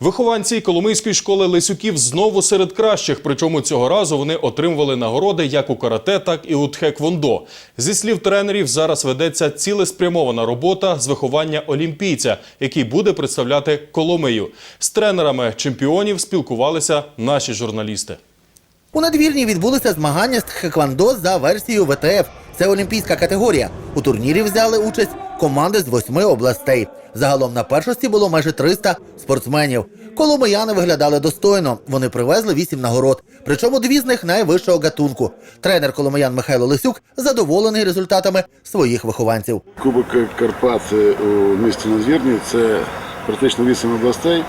Вихованці Коломийської школи Лисюків знову серед кращих. Причому цього разу вони отримували нагороди як у карате, так і у тхеквондо. Зі слів тренерів, зараз ведеться цілеспрямована робота з виховання олімпійця, який буде представляти Коломию. З тренерами чемпіонів спілкувалися наші журналісти. У надвірні відбулися змагання з тхеквондо за версією ВТФ. Це олімпійська категорія. У турнірі взяли участь команди з восьми областей. Загалом на першості було майже 300 спортсменів. Коломияни виглядали достойно. Вони привезли вісім нагород. Причому дві з них найвищого гатунку. Тренер Коломиян Михайло Лисюк задоволений результатами своїх вихованців. Кубок Карпат у місті Надвірні це практично 8 областей.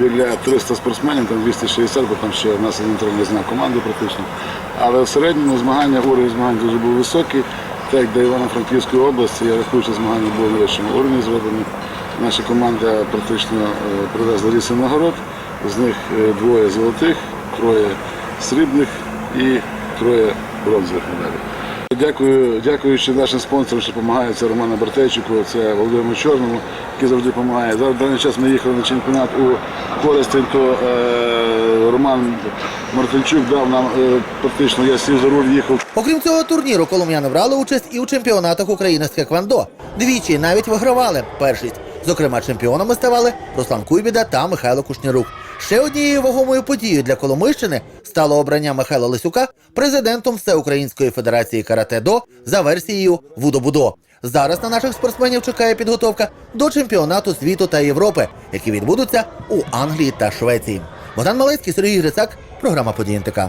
Біля 300 спортсменів, там 260, бо там ще в нас інтерний знак команди практично. Але в середньому змагання, уровень змагань дуже був високий. Так для Івано-Франківської області, я рахую, що змагання було на вищому уровні зроблені. Наша команда практично е, привезла 8 нагород, з них е, двоє золотих, троє срібних і троє бронзових медалей. Дякую, дякуючи нашим спонсорам, що допомагають, це Роману Бартейчику, це Володимиру Чорному, який завжди допомагає. Зараз даний час ми їхали на чемпіонат у Коростень, то е, Роман Мартинчук дав нам е, практично, я сів за руль, їхав. Окрім цього турніру, колом'яни брали участь і у чемпіонатах України з тхеквондо. Двічі навіть вигравали першість. Зокрема, чемпіонами ставали Руслан Куйбіда та Михайло Кушнірук. Ще однією вагомою подією для Коломийщини стало обрання Михайла Лисюка президентом Всеукраїнської федерації карате-до за версією Вудо-Будо. Зараз на наших спортсменів чекає підготовка до чемпіонату світу та Європи, які відбудуться у Англії та Швеції. Богдан Малецький, Сергій Грицак, програма «Події НТК».